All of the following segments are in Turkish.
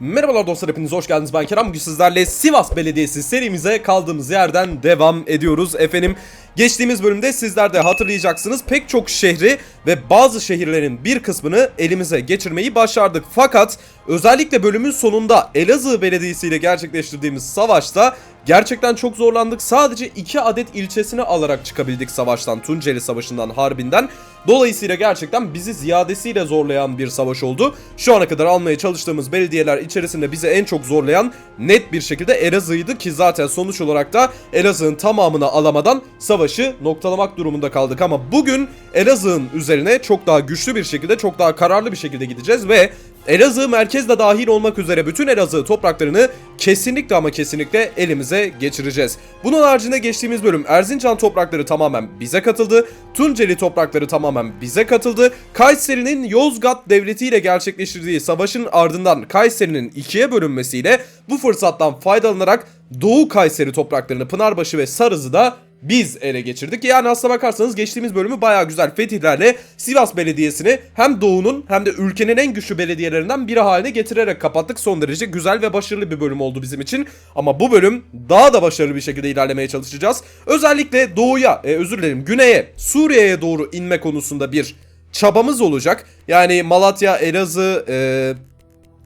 Merhabalar dostlar hepiniz hoş geldiniz. Ben Kerem. Bugün sizlerle Sivas Belediyesi serimize kaldığımız yerden devam ediyoruz. Efendim Geçtiğimiz bölümde sizler de hatırlayacaksınız pek çok şehri ve bazı şehirlerin bir kısmını elimize geçirmeyi başardık Fakat özellikle bölümün sonunda Elazığ Belediyesi ile gerçekleştirdiğimiz savaşta Gerçekten çok zorlandık. Sadece 2 adet ilçesini alarak çıkabildik savaştan. Tunceli Savaşı'ndan, Harbi'nden. Dolayısıyla gerçekten bizi ziyadesiyle zorlayan bir savaş oldu. Şu ana kadar almaya çalıştığımız belediyeler içerisinde bizi en çok zorlayan net bir şekilde Elazığ'ydı ki zaten sonuç olarak da Elazığ'ın tamamını alamadan savaşı noktalamak durumunda kaldık. Ama bugün Elazığ'ın üzerine çok daha güçlü bir şekilde, çok daha kararlı bir şekilde gideceğiz ve Elazığ merkezde dahil olmak üzere bütün Elazığ topraklarını kesinlikle ama kesinlikle elimize geçireceğiz. Bunun haricinde geçtiğimiz bölüm Erzincan toprakları tamamen bize katıldı. Tunceli toprakları tamamen bize katıldı. Kayseri'nin Yozgat Devleti ile gerçekleştirdiği savaşın ardından Kayseri'nin ikiye bölünmesiyle bu fırsattan faydalanarak Doğu Kayseri topraklarını Pınarbaşı ve Sarız'ı da biz ele geçirdik. Yani aslına bakarsanız geçtiğimiz bölümü baya güzel fetihlerle Sivas Belediyesi'ni hem doğunun hem de ülkenin en güçlü belediyelerinden biri haline getirerek kapattık. Son derece güzel ve başarılı bir bölüm oldu bizim için. Ama bu bölüm daha da başarılı bir şekilde ilerlemeye çalışacağız. Özellikle doğuya, e, özür dilerim güneye, Suriye'ye doğru inme konusunda bir çabamız olacak. Yani Malatya, Elazığ, e,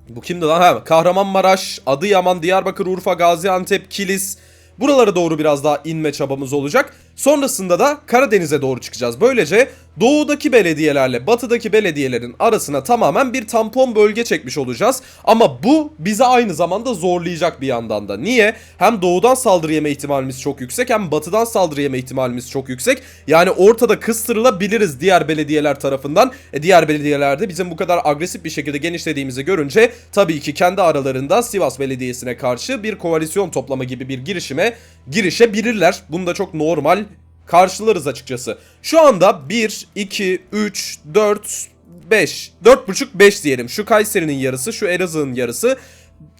bu kimdi lan? Ha, Kahramanmaraş, Adıyaman, Diyarbakır, Urfa, Gaziantep, Kilis... Buralara doğru biraz daha inme çabamız olacak. Sonrasında da Karadeniz'e doğru çıkacağız. Böylece doğudaki belediyelerle batıdaki belediyelerin arasına tamamen bir tampon bölge çekmiş olacağız. Ama bu bizi aynı zamanda zorlayacak bir yandan da. Niye? Hem doğudan saldırı yeme ihtimalimiz çok yüksek hem batıdan saldırı yeme ihtimalimiz çok yüksek. Yani ortada kıstırılabiliriz diğer belediyeler tarafından. E diğer belediyelerde bizim bu kadar agresif bir şekilde genişlediğimizi görünce tabii ki kendi aralarında Sivas Belediyesi'ne karşı bir koalisyon toplama gibi bir girişime girişebilirler. Bunu da çok normal karşılarız açıkçası. Şu anda 1, 2, 3, 4, 5, 4.5, 5 diyelim. Şu Kayseri'nin yarısı, şu Elazığ'ın yarısı.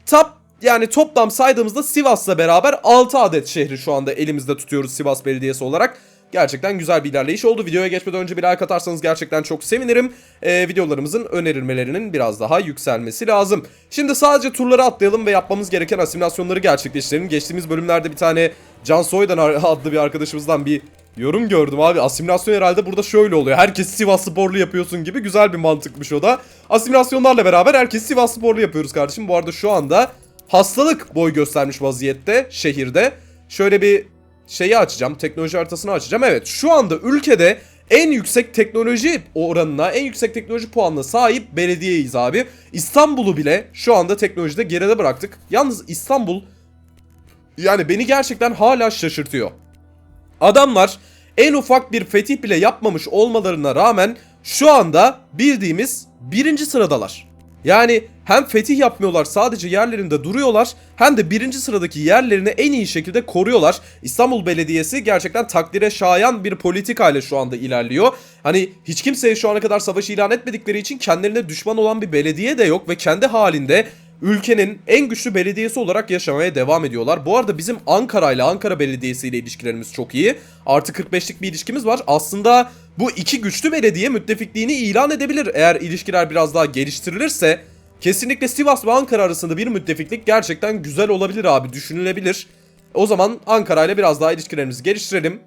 Top yani toplam saydığımızda Sivas'la beraber 6 adet şehri şu anda elimizde tutuyoruz Sivas Belediyesi olarak. Gerçekten güzel bir ilerleyiş oldu. Videoya geçmeden önce bir like atarsanız gerçekten çok sevinirim. Ee, videolarımızın önerilmelerinin biraz daha yükselmesi lazım. Şimdi sadece turları atlayalım ve yapmamız gereken asimilasyonları gerçekleştirelim. Geçtiğimiz bölümlerde bir tane Can Soydan adlı bir arkadaşımızdan bir yorum gördüm abi. Asimilasyon herhalde burada şöyle oluyor. Herkes Sivas sporlu yapıyorsun gibi güzel bir mantıkmış o da. Asimilasyonlarla beraber herkes Sivas sporlu yapıyoruz kardeşim. Bu arada şu anda hastalık boy göstermiş vaziyette şehirde. Şöyle bir şeyi açacağım. Teknoloji haritasını açacağım. Evet şu anda ülkede en yüksek teknoloji oranına, en yüksek teknoloji puanına sahip belediyeyiz abi. İstanbul'u bile şu anda teknolojide geride bıraktık. Yalnız İstanbul yani beni gerçekten hala şaşırtıyor. Adamlar en ufak bir fetih bile yapmamış olmalarına rağmen şu anda bildiğimiz birinci sıradalar. Yani hem fetih yapmıyorlar sadece yerlerinde duruyorlar hem de birinci sıradaki yerlerini en iyi şekilde koruyorlar. İstanbul Belediyesi gerçekten takdire şayan bir politikayla şu anda ilerliyor. Hani hiç kimseye şu ana kadar savaş ilan etmedikleri için kendilerine düşman olan bir belediye de yok ve kendi halinde ülkenin en güçlü belediyesi olarak yaşamaya devam ediyorlar. Bu arada bizim Ankara ile Ankara Belediyesi ile ilişkilerimiz çok iyi. Artı 45'lik bir ilişkimiz var. Aslında bu iki güçlü belediye müttefikliğini ilan edebilir. Eğer ilişkiler biraz daha geliştirilirse kesinlikle Sivas ve Ankara arasında bir müttefiklik gerçekten güzel olabilir abi düşünülebilir. O zaman Ankara ile biraz daha ilişkilerimizi geliştirelim.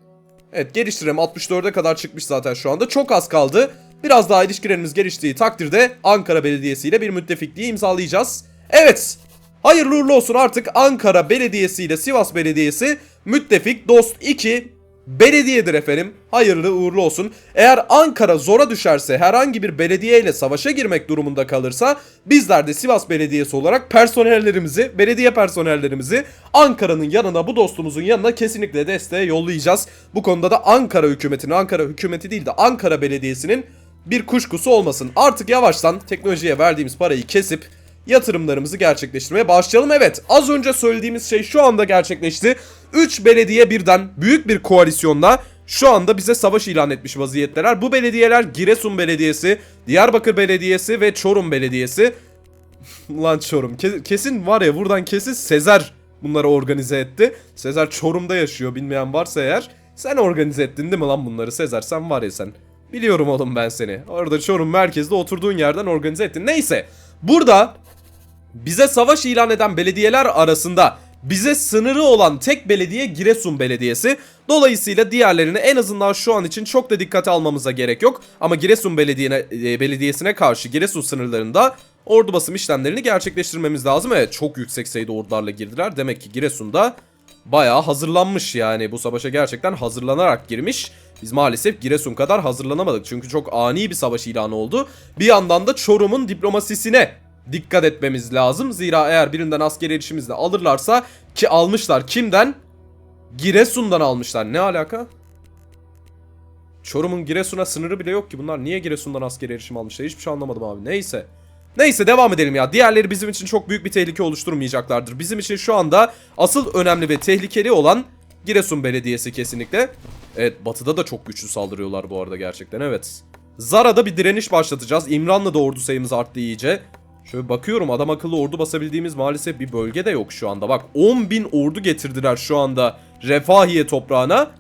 Evet geliştirelim 64'e kadar çıkmış zaten şu anda. Çok az kaldı. Biraz daha ilişkilerimiz geliştiği takdirde Ankara Belediyesi ile bir müttefikliği imzalayacağız. Evet. Hayırlı uğurlu olsun artık Ankara Belediyesi ile Sivas Belediyesi müttefik dost 2 belediyedir efendim. Hayırlı uğurlu olsun. Eğer Ankara zora düşerse herhangi bir belediye ile savaşa girmek durumunda kalırsa bizler de Sivas Belediyesi olarak personellerimizi, belediye personellerimizi Ankara'nın yanına bu dostumuzun yanına kesinlikle desteğe yollayacağız. Bu konuda da Ankara hükümetinin, Ankara hükümeti değil de Ankara Belediyesi'nin bir kuşkusu olmasın. Artık yavaştan teknolojiye verdiğimiz parayı kesip yatırımlarımızı gerçekleştirmeye başlayalım. Evet az önce söylediğimiz şey şu anda gerçekleşti. 3 belediye birden büyük bir koalisyonla şu anda bize savaş ilan etmiş vaziyetteler. Bu belediyeler Giresun Belediyesi, Diyarbakır Belediyesi ve Çorum Belediyesi. Lan Çorum kesin var ya buradan kesin Sezer bunları organize etti. Sezer Çorum'da yaşıyor bilmeyen varsa eğer. Sen organize ettin değil mi lan bunları Sezer sen var ya sen. Biliyorum oğlum ben seni. Orada Çorum merkezde oturduğun yerden organize ettin. Neyse. Burada bize savaş ilan eden belediyeler arasında bize sınırı olan tek belediye Giresun Belediyesi. Dolayısıyla diğerlerini en azından şu an için çok da dikkate almamıza gerek yok. Ama Giresun Belediye'ne, e, Belediyesi'ne karşı Giresun sınırlarında ordu basım işlemlerini gerçekleştirmemiz lazım. Evet çok yüksek sayıda ordularla girdiler. Demek ki Giresun'da bayağı hazırlanmış yani bu savaşa gerçekten hazırlanarak girmiş. Biz maalesef Giresun kadar hazırlanamadık çünkü çok ani bir savaş ilanı oldu. Bir yandan da Çorum'un diplomasisine dikkat etmemiz lazım. Zira eğer birinden askeri erişimizle alırlarsa ki almışlar kimden? Giresun'dan almışlar. Ne alaka? Çorum'un Giresun'a sınırı bile yok ki. Bunlar niye Giresun'dan askeri erişim almışlar? Hiçbir şey anlamadım abi. Neyse. Neyse devam edelim ya. Diğerleri bizim için çok büyük bir tehlike oluşturmayacaklardır. Bizim için şu anda asıl önemli ve tehlikeli olan Giresun Belediyesi kesinlikle. Evet batıda da çok güçlü saldırıyorlar bu arada gerçekten evet. Zara'da bir direniş başlatacağız. İmranlı'da ordu sayımız arttı iyice. Şöyle bakıyorum adam akıllı ordu basabildiğimiz maalesef bir bölge de yok şu anda. Bak 10 bin ordu getirdiler şu anda Refahiye toprağına.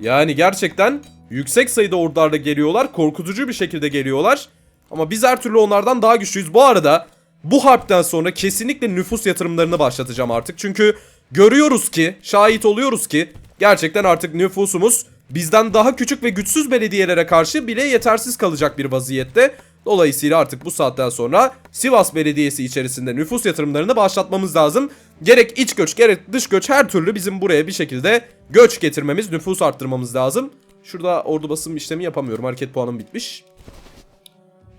Yani gerçekten yüksek sayıda ordularla geliyorlar. Korkutucu bir şekilde geliyorlar. Ama biz her türlü onlardan daha güçlüyüz. Bu arada bu harpten sonra kesinlikle nüfus yatırımlarını başlatacağım artık. Çünkü görüyoruz ki, şahit oluyoruz ki gerçekten artık nüfusumuz bizden daha küçük ve güçsüz belediyelere karşı bile yetersiz kalacak bir vaziyette. Dolayısıyla artık bu saatten sonra Sivas Belediyesi içerisinde nüfus yatırımlarını başlatmamız lazım. Gerek iç göç gerek dış göç her türlü bizim buraya bir şekilde göç getirmemiz, nüfus arttırmamız lazım. Şurada ordu basım işlemi yapamıyorum. Hareket puanım bitmiş.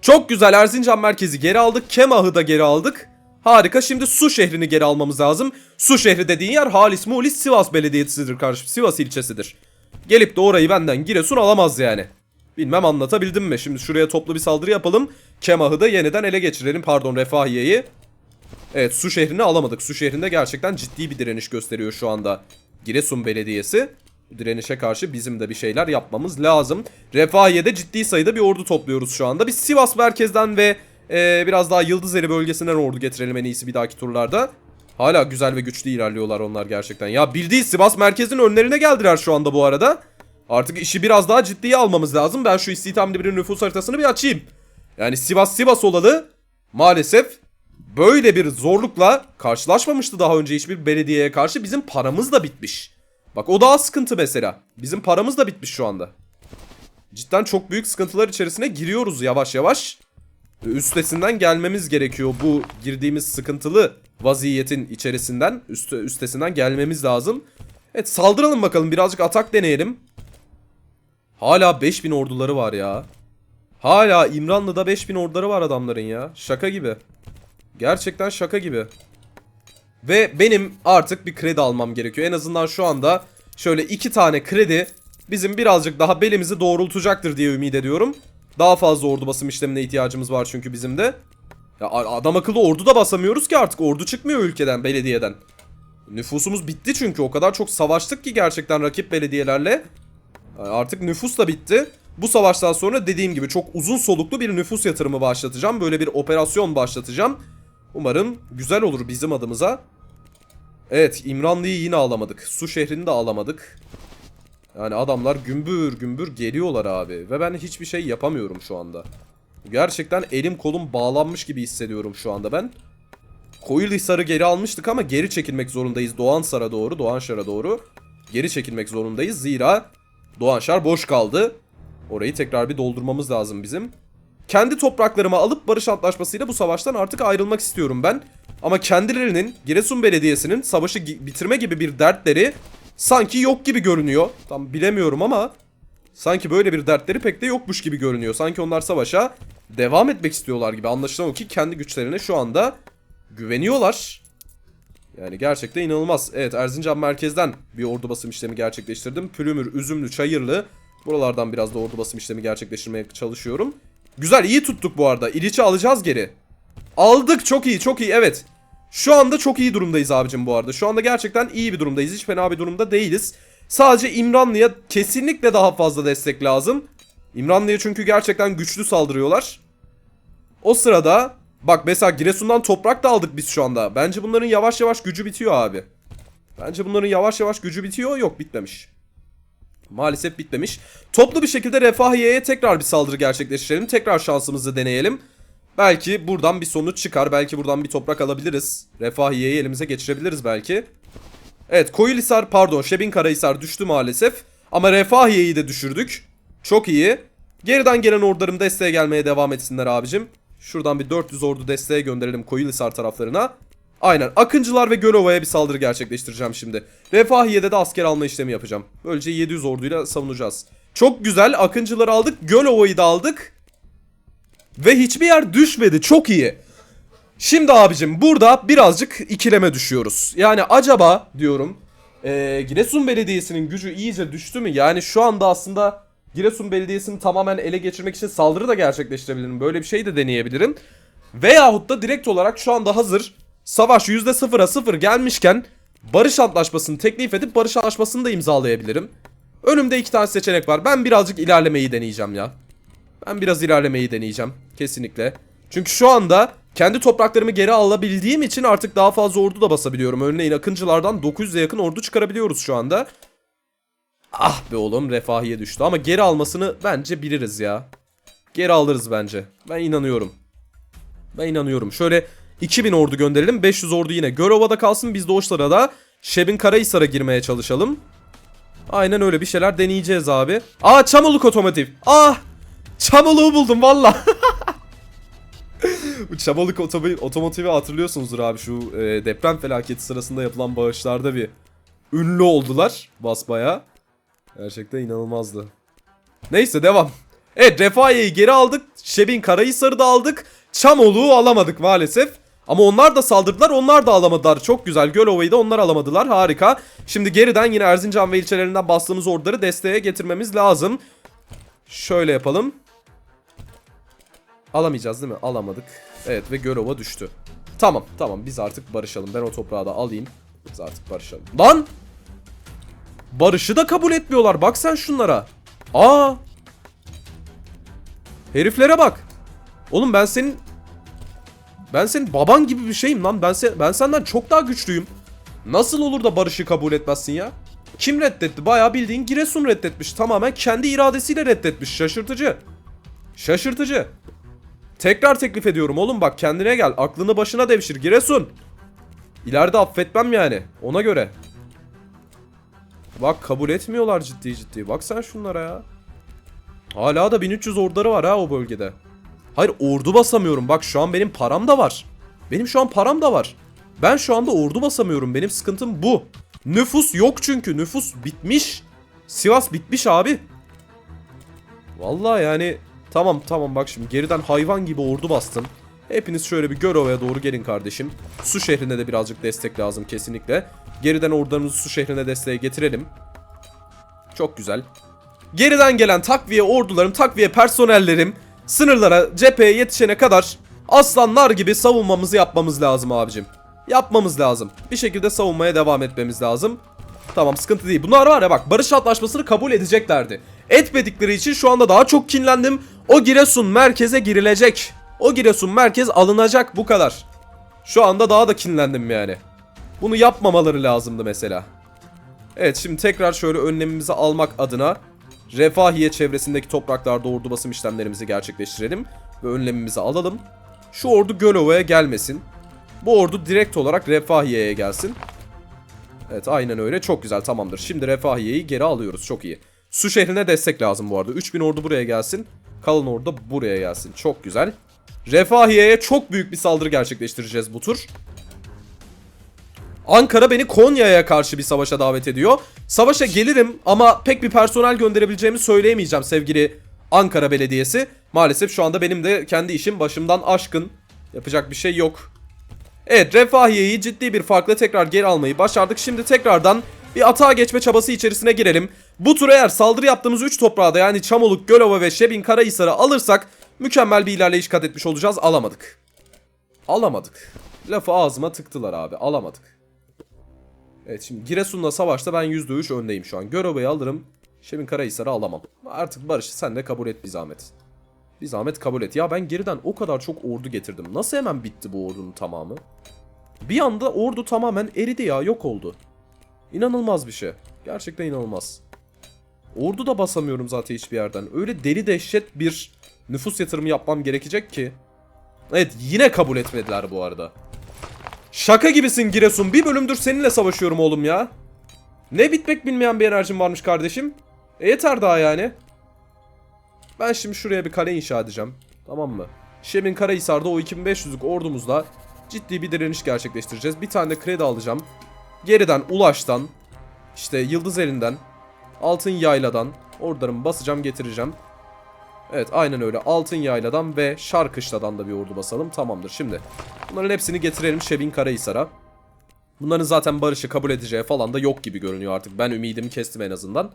Çok güzel Erzincan merkezi geri aldık. Kemah'ı da geri aldık. Harika. Şimdi Su şehrini geri almamız lazım. Su şehri dediğin yer Halis Muğlis Sivas Belediyesi'dir kardeşim. Sivas ilçesidir. Gelip de orayı benden Giresun alamaz yani. Bilmem anlatabildim mi? Şimdi şuraya toplu bir saldırı yapalım. Kemah'ı da yeniden ele geçirelim. Pardon Refahiye'yi. Evet su şehrini alamadık. Su şehrinde gerçekten ciddi bir direniş gösteriyor şu anda. Giresun Belediyesi. Direnişe karşı bizim de bir şeyler yapmamız lazım. Refahiye'de ciddi sayıda bir ordu topluyoruz şu anda. Biz Sivas merkezden ve e, biraz daha Yıldızeli bölgesinden ordu getirelim en iyisi bir dahaki turlarda. Hala güzel ve güçlü ilerliyorlar onlar gerçekten. Ya bildiği Sivas merkezin önlerine geldiler şu anda bu arada. Artık işi biraz daha ciddiye almamız lazım. Ben şu istihdamlı bir nüfus haritasını bir açayım. Yani Sivas Sivas olalı maalesef böyle bir zorlukla karşılaşmamıştı daha önce hiçbir belediyeye karşı. Bizim paramız da bitmiş. Bak o daha sıkıntı mesela. Bizim paramız da bitmiş şu anda. Cidden çok büyük sıkıntılar içerisine giriyoruz yavaş yavaş. Üstesinden gelmemiz gerekiyor bu girdiğimiz sıkıntılı vaziyetin içerisinden, üst, üstesinden gelmemiz lazım. Evet saldıralım bakalım birazcık atak deneyelim. Hala 5000 orduları var ya. Hala İmranlı'da 5000 orduları var adamların ya. Şaka gibi. Gerçekten şaka gibi. Ve benim artık bir kredi almam gerekiyor. En azından şu anda şöyle iki tane kredi bizim birazcık daha belimizi doğrultacaktır diye ümit ediyorum. Daha fazla ordu basım işlemine ihtiyacımız var çünkü bizim de. Ya adam akıllı ordu da basamıyoruz ki artık. Ordu çıkmıyor ülkeden, belediyeden. Nüfusumuz bitti çünkü o kadar çok savaştık ki gerçekten rakip belediyelerle. Artık nüfus da bitti. Bu savaştan sonra dediğim gibi çok uzun soluklu bir nüfus yatırımı başlatacağım. Böyle bir operasyon başlatacağım. Umarım güzel olur bizim adımıza. Evet İmranlı'yı yine alamadık. Su şehrini de alamadık. Yani adamlar gümbür gümbür geliyorlar abi. Ve ben hiçbir şey yapamıyorum şu anda. Gerçekten elim kolum bağlanmış gibi hissediyorum şu anda ben. Koyulhisar'ı geri almıştık ama geri çekilmek zorundayız. Doğansar'a doğru, Doğanşar'a doğru. Geri çekilmek zorundayız. Zira Doğanşar boş kaldı. Orayı tekrar bir doldurmamız lazım bizim. Kendi topraklarımı alıp barış antlaşmasıyla bu savaştan artık ayrılmak istiyorum ben. Ama kendilerinin Giresun Belediyesi'nin savaşı bitirme gibi bir dertleri sanki yok gibi görünüyor. Tam bilemiyorum ama sanki böyle bir dertleri pek de yokmuş gibi görünüyor. Sanki onlar savaşa devam etmek istiyorlar gibi. Anlaşılan o ki kendi güçlerine şu anda güveniyorlar. Yani gerçekten inanılmaz. Evet Erzincan merkezden bir ordu basım işlemi gerçekleştirdim. Pülümür, Üzümlü, Çayırlı. Buralardan biraz da ordu basım işlemi gerçekleştirmeye çalışıyorum. Güzel iyi tuttuk bu arada. İliç'i alacağız geri. Aldık çok iyi çok iyi evet. Şu anda çok iyi durumdayız abicim bu arada. Şu anda gerçekten iyi bir durumdayız. Hiç fena bir durumda değiliz. Sadece İmranlı'ya kesinlikle daha fazla destek lazım. İmranlı'ya çünkü gerçekten güçlü saldırıyorlar. O sırada bak mesela Giresun'dan toprak da aldık biz şu anda. Bence bunların yavaş yavaş gücü bitiyor abi. Bence bunların yavaş yavaş gücü bitiyor. Yok bitmemiş. Maalesef bitmemiş. Toplu bir şekilde Refahiye'ye tekrar bir saldırı gerçekleştirelim. Tekrar şansımızı deneyelim. Belki buradan bir sonuç çıkar. Belki buradan bir toprak alabiliriz. Refahiye'yi elimize geçirebiliriz belki. Evet Koyulisar pardon Şebin Karahisar düştü maalesef. Ama Refahiye'yi de düşürdük. Çok iyi. Geriden gelen ordularım desteğe gelmeye devam etsinler abicim. Şuradan bir 400 ordu desteğe gönderelim Koyulisar taraflarına. Aynen Akıncılar ve Gölova'ya bir saldırı gerçekleştireceğim şimdi. Refahiye'de de asker alma işlemi yapacağım. Böylece 700 orduyla savunacağız. Çok güzel Akıncıları aldık. Gölova'yı da aldık. Ve hiçbir yer düşmedi. Çok iyi. Şimdi abicim burada birazcık ikileme düşüyoruz. Yani acaba diyorum eee, Giresun Belediyesi'nin gücü iyice düştü mü? Yani şu anda aslında Giresun Belediyesi'ni tamamen ele geçirmek için saldırı da gerçekleştirebilirim. Böyle bir şey de deneyebilirim. Veyahut da direkt olarak şu anda hazır savaş %0'a 0 gelmişken barış antlaşmasını teklif edip barış antlaşmasını da imzalayabilirim. Önümde iki tane seçenek var. Ben birazcık ilerlemeyi deneyeceğim ya. Ben biraz ilerlemeyi deneyeceğim. Kesinlikle. Çünkü şu anda kendi topraklarımı geri alabildiğim için artık daha fazla ordu da basabiliyorum. Örneğin Akıncılardan 900'e yakın ordu çıkarabiliyoruz şu anda. Ah be oğlum refahiye düştü ama geri almasını bence biliriz ya. Geri alırız bence. Ben inanıyorum. Ben inanıyorum. Şöyle 2000 ordu gönderelim. 500 ordu yine Görova'da kalsın. Biz de o sırada Şebin Karahisar'a girmeye çalışalım. Aynen öyle bir şeyler deneyeceğiz abi. Aa Çamoluk Otomotiv. Ah! Çamoluk'u buldum valla. Bu Çamoluk otomotivi hatırlıyorsunuzdur abi şu e, deprem felaketi sırasında yapılan bağışlarda bir ünlü oldular basbaya. Gerçekten inanılmazdı. Neyse devam. Evet Refahiye'yi geri aldık. Şebin Karahisar'ı da aldık. Çamoluk'u alamadık maalesef. Ama onlar da saldırdılar onlar da alamadılar. Çok güzel Gölova'yı da onlar alamadılar. Harika. Şimdi geriden yine Erzincan ve ilçelerinden bastığımız orduları desteğe getirmemiz lazım. Şöyle yapalım. Alamayacağız değil mi? Alamadık. Evet ve Görova düştü. Tamam tamam biz artık barışalım. Ben o toprağı da alayım. Biz artık barışalım. Lan! Barışı da kabul etmiyorlar. Bak sen şunlara. Aa! Heriflere bak. Oğlum ben senin ben senin baban gibi bir şeyim lan. Ben sen ben senden çok daha güçlüyüm. Nasıl olur da barışı kabul etmezsin ya? Kim reddetti? Bayağı bildiğin Giresun reddetmiş. Tamamen kendi iradesiyle reddetmiş. Şaşırtıcı. Şaşırtıcı. Tekrar teklif ediyorum oğlum bak kendine gel. Aklını başına devşir Giresun. İleride affetmem yani. Ona göre. Bak kabul etmiyorlar ciddi ciddi. Bak sen şunlara ya. Hala da 1300 orduları var ha o bölgede. Hayır ordu basamıyorum. Bak şu an benim param da var. Benim şu an param da var. Ben şu anda ordu basamıyorum. Benim sıkıntım bu. Nüfus yok çünkü. Nüfus bitmiş. Sivas bitmiş abi. Vallahi yani tamam tamam bak şimdi geriden hayvan gibi ordu bastım. Hepiniz şöyle bir Görova'ya doğru gelin kardeşim. Su şehrine de birazcık destek lazım kesinlikle. Geriden ordularımızı su şehrine desteğe getirelim. Çok güzel. Geriden gelen takviye ordularım, takviye personellerim sınırlara, cepheye yetişene kadar aslanlar gibi savunmamızı yapmamız lazım abicim. Yapmamız lazım. Bir şekilde savunmaya devam etmemiz lazım. Tamam sıkıntı değil. Bunlar var ya bak barış antlaşmasını kabul edeceklerdi. Etmedikleri için şu anda daha çok kinlendim. O Giresun merkeze girilecek. O Giresun merkez alınacak bu kadar. Şu anda daha da kinlendim yani. Bunu yapmamaları lazımdı mesela. Evet şimdi tekrar şöyle önlemimizi almak adına Refahiye çevresindeki topraklarda ordu basım işlemlerimizi gerçekleştirelim. Ve önlemimizi alalım. Şu ordu Gölova'ya gelmesin. Bu ordu direkt olarak Refahiye'ye gelsin. Evet aynen öyle çok güzel tamamdır. Şimdi Refahiye'yi geri alıyoruz çok iyi. Su şehrine destek lazım bu arada. 3000 ordu buraya gelsin. Kalan ordu da buraya gelsin. Çok güzel. Refahiye'ye çok büyük bir saldırı gerçekleştireceğiz bu tur. Ankara beni Konya'ya karşı bir savaşa davet ediyor. Savaşa gelirim ama pek bir personel gönderebileceğimi söyleyemeyeceğim sevgili Ankara Belediyesi. Maalesef şu anda benim de kendi işim başımdan aşkın. Yapacak bir şey yok. Evet Refahiye'yi ciddi bir farkla tekrar geri almayı başardık. Şimdi tekrardan bir atağa geçme çabası içerisine girelim. Bu tur eğer saldırı yaptığımız 3 toprağa da yani Çamoluk, Gölova ve Şebin Karahisar'ı alırsak mükemmel bir ilerleyiş kat etmiş olacağız. Alamadık. Alamadık. Lafı ağzıma tıktılar abi. Alamadık. Evet şimdi Giresun'la savaşta ben %3 öndeyim şu an. Görova'yı alırım. Şebin Karahisar'ı alamam. Artık barışı sen de kabul et bir zahmet. Bir zahmet kabul et. Ya ben geriden o kadar çok ordu getirdim. Nasıl hemen bitti bu ordunun tamamı? Bir anda ordu tamamen eridi ya yok oldu. İnanılmaz bir şey. Gerçekten inanılmaz. Ordu da basamıyorum zaten hiçbir yerden. Öyle deli dehşet bir nüfus yatırımı yapmam gerekecek ki. Evet yine kabul etmediler bu arada. Şaka gibisin Giresun. Bir bölümdür seninle savaşıyorum oğlum ya. Ne bitmek bilmeyen bir enerjim varmış kardeşim. E yeter daha yani. Ben şimdi şuraya bir kale inşa edeceğim. Tamam mı? Şemin Karahisar'da o 2500'lük ordumuzla ciddi bir direniş gerçekleştireceğiz. Bir tane de kredi alacağım. Geriden Ulaş'tan, işte Yıldız elinden, Altın Yayla'dan ordularımı basacağım getireceğim. Evet aynen öyle. Altın Yayla'dan ve Şarkışla'dan da bir ordu basalım. Tamamdır şimdi. Bunların hepsini getirelim Şebin Karahisar'a. Bunların zaten barışı kabul edeceği falan da yok gibi görünüyor artık. Ben ümidimi kestim en azından.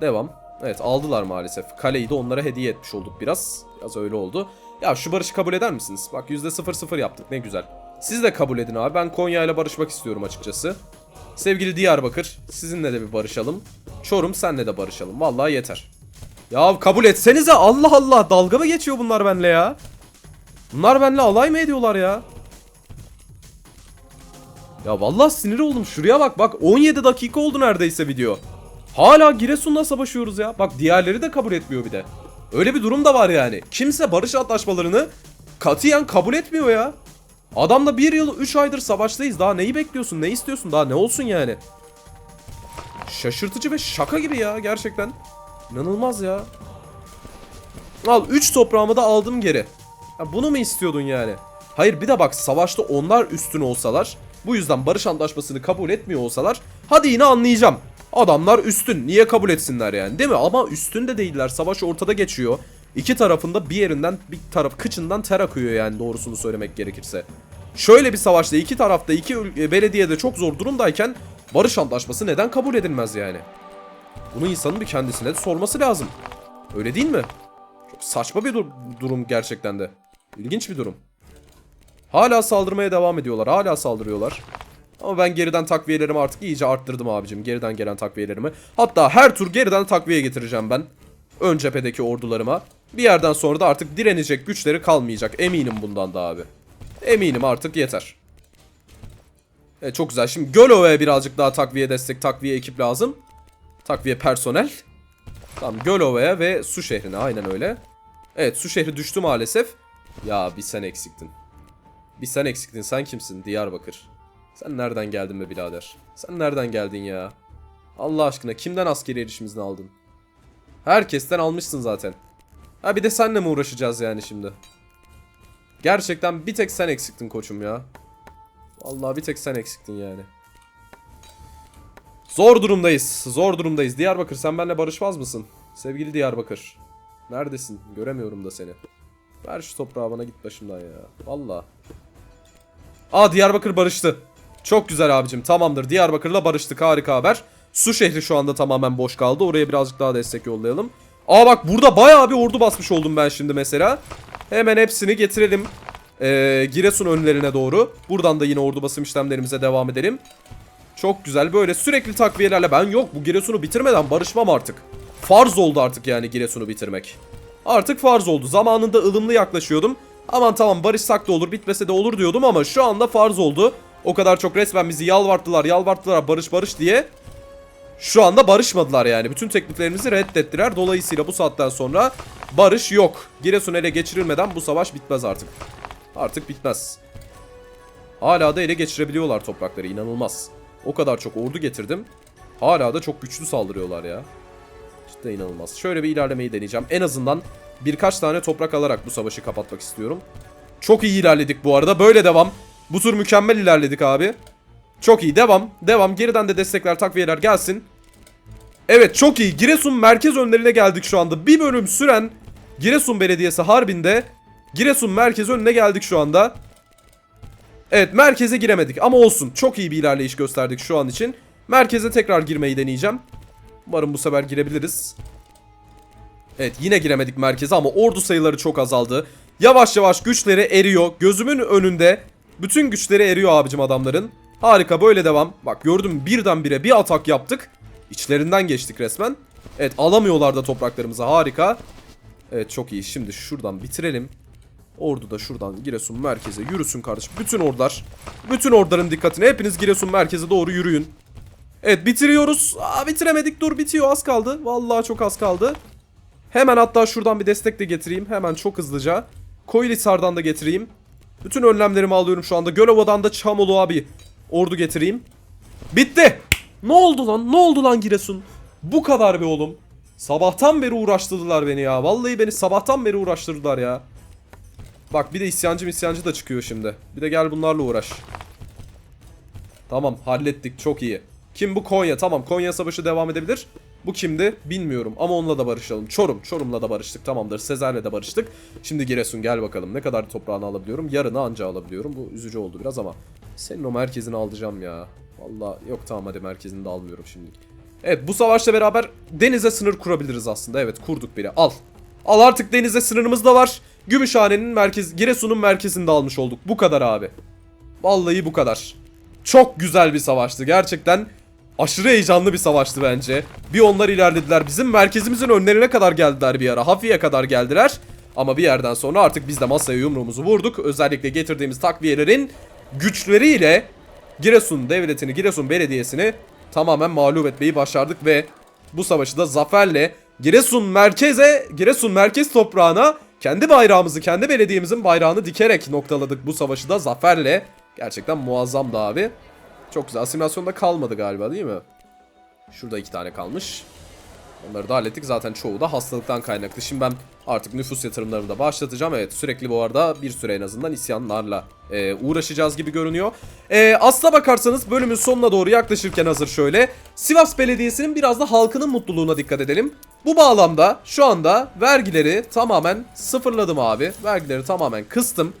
Devam. Evet aldılar maalesef. Kaleyi de onlara hediye etmiş olduk biraz. Biraz öyle oldu. Ya şu barışı kabul eder misiniz? Bak %0-0 yaptık ne güzel. Siz de kabul edin abi. Ben Konya ile barışmak istiyorum açıkçası. Sevgili Diyarbakır sizinle de bir barışalım. Çorum senle de barışalım. Vallahi yeter. Ya kabul etsenize Allah Allah dalga mı geçiyor bunlar benle ya? Bunlar benle alay mı ediyorlar ya? Ya vallahi sinir oldum. Şuraya bak bak 17 dakika oldu neredeyse video. Hala Giresun'la savaşıyoruz ya. Bak diğerleri de kabul etmiyor bir de. Öyle bir durum da var yani. Kimse barış antlaşmalarını katiyen kabul etmiyor ya. Adamla bir yıl 3 aydır savaştayız. Daha neyi bekliyorsun? Ne istiyorsun? Daha ne olsun yani? Şaşırtıcı ve şaka gibi ya gerçekten. İnanılmaz ya. Al 3 toprağımı da aldım geri. Ha, bunu mu istiyordun yani? Hayır bir de bak savaşta onlar üstün olsalar bu yüzden barış antlaşmasını kabul etmiyor olsalar hadi yine anlayacağım. Adamlar üstün niye kabul etsinler yani değil mi? Ama üstün de değiller savaş ortada geçiyor. İki tarafında bir yerinden bir taraf kıçından ter akıyor yani doğrusunu söylemek gerekirse. Şöyle bir savaşta iki tarafta iki ül- belediye de çok zor durumdayken barış antlaşması neden kabul edilmez yani? Bunu insanın bir kendisine de sorması lazım. Öyle değil mi? Çok saçma bir dur- durum gerçekten de. İlginç bir durum. Hala saldırmaya devam ediyorlar. Hala saldırıyorlar. Ama ben geriden takviyelerimi artık iyice arttırdım abicim. Geriden gelen takviyelerimi. Hatta her tur geriden takviye getireceğim ben. Ön cephedeki ordularıma. Bir yerden sonra da artık direnecek güçleri kalmayacak. Eminim bundan da abi. Eminim artık yeter. Evet çok güzel. Şimdi Gölova'ya birazcık daha takviye destek, takviye ekip lazım. Takviye personel. Tamam Gölova'ya ve Su şehrine aynen öyle. Evet Su şehri düştü maalesef. Ya bir sen eksiktin. Bir sen eksiktin. Sen kimsin? Diyarbakır. Sen nereden geldin be birader? Sen nereden geldin ya? Allah aşkına kimden askeri erişimizini aldın? Herkesten almışsın zaten. Ha bir de senle mi uğraşacağız yani şimdi? Gerçekten bir tek sen eksiktin koçum ya. Vallahi bir tek sen eksiktin yani. Zor durumdayız. Zor durumdayız. Diyarbakır sen benimle barışmaz mısın? Sevgili Diyarbakır. Neredesin? Göremiyorum da seni. Ver şu toprağı bana git başımdan ya. Vallahi. Aa Diyarbakır barıştı. Çok güzel abicim. Tamamdır. Diyarbakır'la barıştık. Harika haber. Su şehri şu anda tamamen boş kaldı. Oraya birazcık daha destek yollayalım. Aa bak burada bayağı bir ordu basmış oldum ben şimdi mesela. Hemen hepsini getirelim. Ee, Giresun önlerine doğru. Buradan da yine ordu basım işlemlerimize devam edelim. Çok güzel. Böyle sürekli takviyelerle ben yok bu Giresun'u bitirmeden barışmam artık. Farz oldu artık yani Giresun'u bitirmek. Artık farz oldu. Zamanında ılımlı yaklaşıyordum. Aman tamam barışsak da olur bitmese de olur diyordum ama şu anda farz oldu. O kadar çok resmen bizi yalvarttılar yalvarttılar barış barış diye. Şu anda barışmadılar yani. Bütün tekliflerimizi reddettiler. Dolayısıyla bu saatten sonra barış yok. Giresun ele geçirilmeden bu savaş bitmez artık. Artık bitmez. Hala da ele geçirebiliyorlar toprakları. inanılmaz. O kadar çok ordu getirdim. Hala da çok güçlü saldırıyorlar ya. Cidden inanılmaz. Şöyle bir ilerlemeyi deneyeceğim. En azından birkaç tane toprak alarak bu savaşı kapatmak istiyorum. Çok iyi ilerledik bu arada. Böyle devam. Bu tur mükemmel ilerledik abi. Çok iyi. Devam. Devam. Geriden de destekler, takviyeler gelsin. Evet çok iyi. Giresun merkez önlerine geldik şu anda. Bir bölüm süren Giresun Belediyesi Harbin'de Giresun merkez önüne geldik şu anda. Evet merkeze giremedik ama olsun. Çok iyi bir ilerleyiş gösterdik şu an için. Merkeze tekrar girmeyi deneyeceğim. Umarım bu sefer girebiliriz. Evet yine giremedik merkeze ama ordu sayıları çok azaldı. Yavaş yavaş güçleri eriyor. Gözümün önünde bütün güçleri eriyor abicim adamların. Harika böyle devam. Bak gördüm birdenbire bir atak yaptık. İçlerinden geçtik resmen. Evet alamıyorlar da topraklarımızı harika. Evet çok iyi. Şimdi şuradan bitirelim. Ordu da şuradan Giresun merkeze yürüsün kardeşim. Bütün ordular. Bütün orduların dikkatini. Hepiniz Giresun merkeze doğru yürüyün. Evet bitiriyoruz. Aa, bitiremedik dur bitiyor az kaldı. Vallahi çok az kaldı. Hemen hatta şuradan bir destek de getireyim. Hemen çok hızlıca. Koylisar'dan da getireyim. Bütün önlemlerimi alıyorum şu anda. Gölova'dan da Çamolu abi ordu getireyim. Bitti. Ne oldu lan? Ne oldu lan Giresun? Bu kadar be oğlum. Sabahtan beri uğraştırdılar beni ya. Vallahi beni sabahtan beri uğraştırdılar ya. Bak bir de isyancı isyancı da çıkıyor şimdi. Bir de gel bunlarla uğraş. Tamam hallettik çok iyi. Kim bu Konya? Tamam Konya savaşı devam edebilir. Bu kimdi? Bilmiyorum ama onunla da barışalım. Çorum. Çorum'la da barıştık tamamdır. Sezer'le de barıştık. Şimdi Giresun gel bakalım. Ne kadar toprağını alabiliyorum? Yarını anca alabiliyorum. Bu üzücü oldu biraz ama. Senin o merkezini alacağım ya. Valla yok tamam hadi merkezini de almıyorum şimdi. Evet bu savaşla beraber denize sınır kurabiliriz aslında. Evet kurduk bile. Al. Al artık denize sınırımız da var. Gümüşhane'nin merkez, Giresun'un merkezini de almış olduk. Bu kadar abi. Vallahi bu kadar. Çok güzel bir savaştı gerçekten. Aşırı heyecanlı bir savaştı bence. Bir onlar ilerlediler. Bizim merkezimizin önlerine kadar geldiler bir ara. Hafiye kadar geldiler. Ama bir yerden sonra artık biz de masaya yumruğumuzu vurduk. Özellikle getirdiğimiz takviyelerin güçleriyle Giresun devletini, Giresun belediyesini tamamen mağlup etmeyi başardık ve bu savaşı da zaferle Giresun merkeze, Giresun merkez toprağına kendi bayrağımızı, kendi belediyemizin bayrağını dikerek noktaladık bu savaşı da zaferle. Gerçekten muazzamdı abi. Çok güzel. Asimilasyonda kalmadı galiba değil mi? Şurada iki tane kalmış. Onları da hallettik. Zaten çoğu da hastalıktan kaynaklı. Şimdi ben artık nüfus yatırımlarını da başlatacağım. Evet sürekli bu arada bir süre en azından isyanlarla e, uğraşacağız gibi görünüyor. E, aslına bakarsanız bölümün sonuna doğru yaklaşırken hazır şöyle. Sivas Belediyesi'nin biraz da halkının mutluluğuna dikkat edelim. Bu bağlamda şu anda vergileri tamamen sıfırladım abi. Vergileri tamamen kıstım.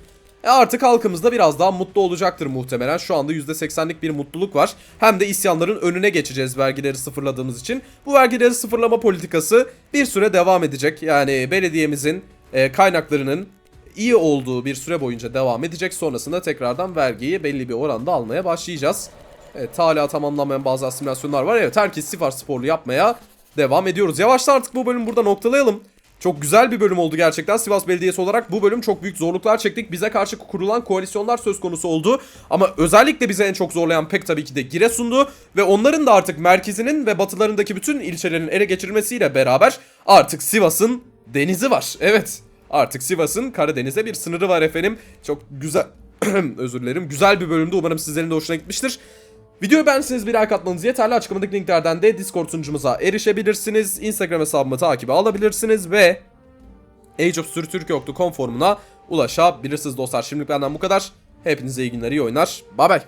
E artık halkımız da biraz daha mutlu olacaktır muhtemelen. Şu anda %80'lik bir mutluluk var. Hem de isyanların önüne geçeceğiz vergileri sıfırladığımız için. Bu vergileri sıfırlama politikası bir süre devam edecek. Yani belediyemizin e, kaynaklarının iyi olduğu bir süre boyunca devam edecek. Sonrasında tekrardan vergiyi belli bir oranda almaya başlayacağız. Evet hala tamamlanmayan bazı asimilasyonlar var. Evet herkes Sivas sporlu yapmaya devam ediyoruz. Yavaştan artık bu bölümü burada noktalayalım. Çok güzel bir bölüm oldu gerçekten. Sivas Belediyesi olarak bu bölüm çok büyük zorluklar çektik. Bize karşı kurulan koalisyonlar söz konusu oldu. Ama özellikle bize en çok zorlayan pek tabii ki de Giresun'du. Ve onların da artık merkezinin ve batılarındaki bütün ilçelerin ele geçirilmesiyle beraber artık Sivas'ın denizi var. Evet. Artık Sivas'ın Karadeniz'e bir sınırı var efendim. Çok güzel özür dilerim. Güzel bir bölümdü. Umarım sizlerin de hoşuna gitmiştir. Videoyu beğendiyseniz bir like atmanız yeterli. Açıklamadaki linklerden de Discord sunucumuza erişebilirsiniz. Instagram hesabımı takibe alabilirsiniz ve Age of Sur Türkiye.com formuna ulaşabilirsiniz dostlar. Şimdilik benden bu kadar. Hepinize iyi günler, iyi oyunlar. Bay bay.